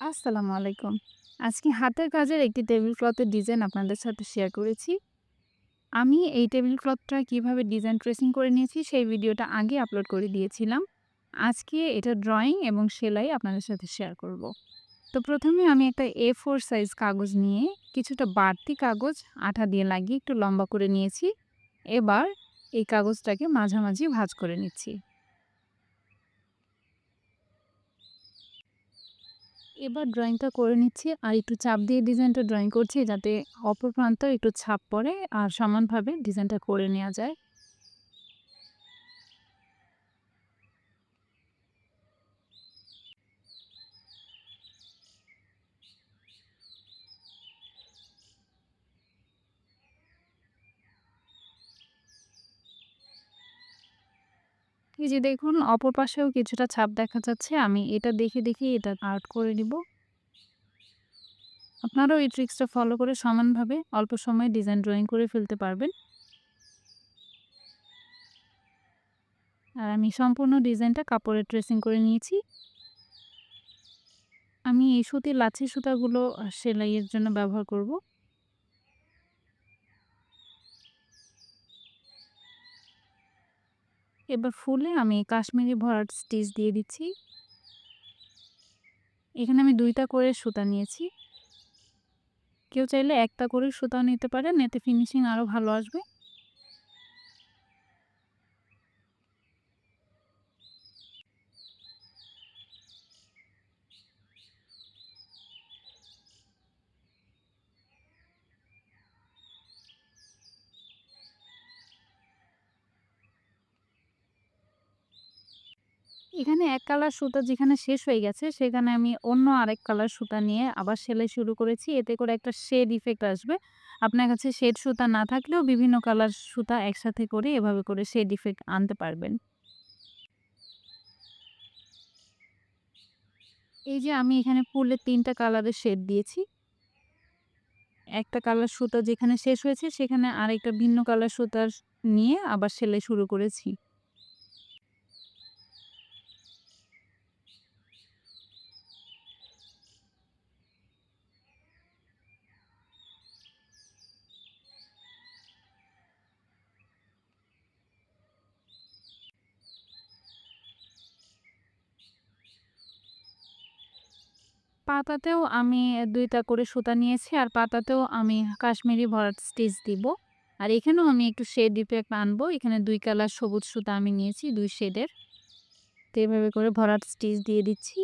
আসসালামু আলাইকুম। আজকে হাতের কাজের একটি টেবিল ক্লথের ডিজাইন আপনাদের সাথে শেয়ার করেছি। আমি এই টেবিল ক্লথটা কীভাবে ডিজাইন ট্রেসিং করে নিয়েছি সেই ভিডিওটা আগে আপলোড করে দিয়েছিলাম। আজকে এটা ড্রয়িং এবং সেলাই আপনাদের সাথে শেয়ার করব। তো প্রথমে আমি একটা এ ফোর সাইজ কাগজ নিয়ে কিছুটা বাড়তি কাগজ আঠা দিয়ে লাগিয়ে একটু লম্বা করে নিয়েছি। এবার এই কাগজটাকে মাঝামাঝি ভাঁজ করে নিচ্ছি। এবার ড্রয়িংটা করে নিচ্ছি আর একটু চাপ দিয়ে ডিজাইনটা ড্রয়িং করছি যাতে অপর প্রান্ত একটু ছাপ পড়ে আর সমানভাবে ডিজাইনটা করে নেওয়া যায়। এই যে দেখুন, অপর পাশেও কিছুটা ছাপ দেখা যাচ্ছে। আমি এটা দেখে দেখে এটা আর্ট করে নিব। আপনারাও এই ট্রিক্সটা ফলো করে সমানভাবে অল্প সময়ে ডিজাইন ড্রয়িং করে ফেলতে পারবেন। আর আমি সম্পূর্ণ ডিজাইনটা কাপড়ে ড্রেসিং করে নিয়েছি। আমি এই সুতির লাচ্ছি সুতাগুলো সেলাইয়ের জন্য ব্যবহার করব। এবার ফুলে আমি কাশ্মীরি ভরাট স্টিচ দিয়ে দিচ্ছি। এখানে আমি দুইটা করে সুতা নিয়েছি। কেউ চাইলে একটা করে সুতা নিতে পারেন, এতে ফিনিশিং আরও ভালো আসবে। এখানে এক কালার সুতা যেখানে শেষ হয়ে গেছে, সেখানে আমি অন্য আরেক কালার সুতা নিয়ে আবার সেলাই শুরু করেছি। এতে করে একটা শেড ইফেক্ট আসবে। আপনার কাছে শেড সুতা না থাকলেও বিভিন্ন কালার সুতা একসাথে করে এভাবে করে শেড ইফেক্ট আনতে পারবেন। এই যে আমি এখানে ফুলে তিনটা কালারের শেড দিয়েছি। একটা কালার সুতা যেখানে শেষ হয়েছে, সেখানে আরেকটা ভিন্ন কালার সুতার নিয়ে আবার সেলাই শুরু করেছি। পাতাতেও আমি দুইটা করে সুতা নিয়েছি। আর পাতাতেও আমি কাশ্মীরি ভরাট স্টিচ দিব। আর এখানেও আমি একটু শেড ইফেক্ট আনব। এখানে দুই কালার সবুজ সুতা আমি নিয়েছি, দুই শেডের তো এভাবে করে ভরাট স্টিচ দিয়ে দিচ্ছি।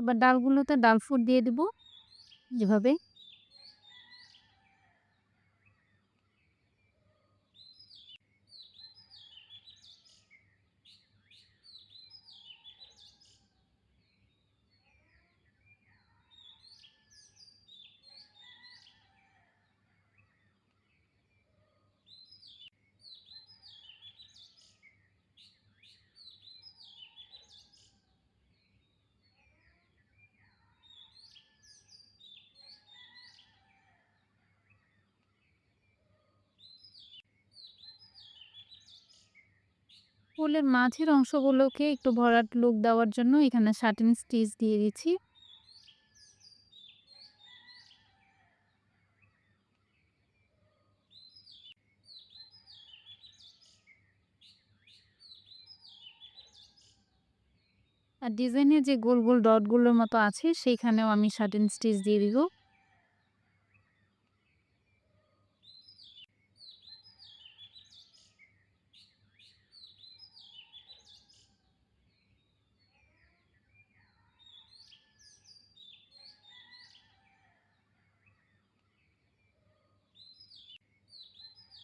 এবার ডালগুলোতে ডাল ফুট দিয়ে দেব যেভাবে। ফুলের মাঝের অংশগুলোকে একটু ভরাট লুক দেওয়ার জন্য এখানে সাটিন স্টিচ দিয়ে দিচ্ছি। আর ডিজাইনের যে গোল গোল ডটগুলোর মতো আছে, সেইখানেও আমি সাটিন স্টিচ দিয়ে দিব।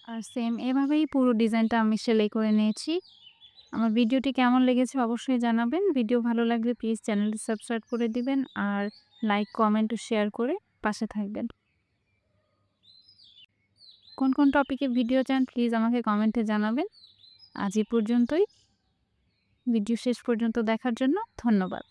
আর সেম এভাবেই পুরো ডিজাইনটা আমি সেলাই করে নিয়েছি। আমার ভিডিওটি কেমন লেগেছে অবশ্যই জানাবেন। ভিডিও ভালো লাগলে প্লিজ চ্যানেলটি সাবস্ক্রাইব করে দিবেন আর লাইক কমেন্ট ও শেয়ার করে পাশে থাকবেন। কোন কোন টপিকে ভিডিও চান প্লিজ আমাকে কমেন্টে জানাবেন। আজ পর্যন্তই। ভিডিও শেষ পর্যন্ত দেখার জন্য ধন্যবাদ।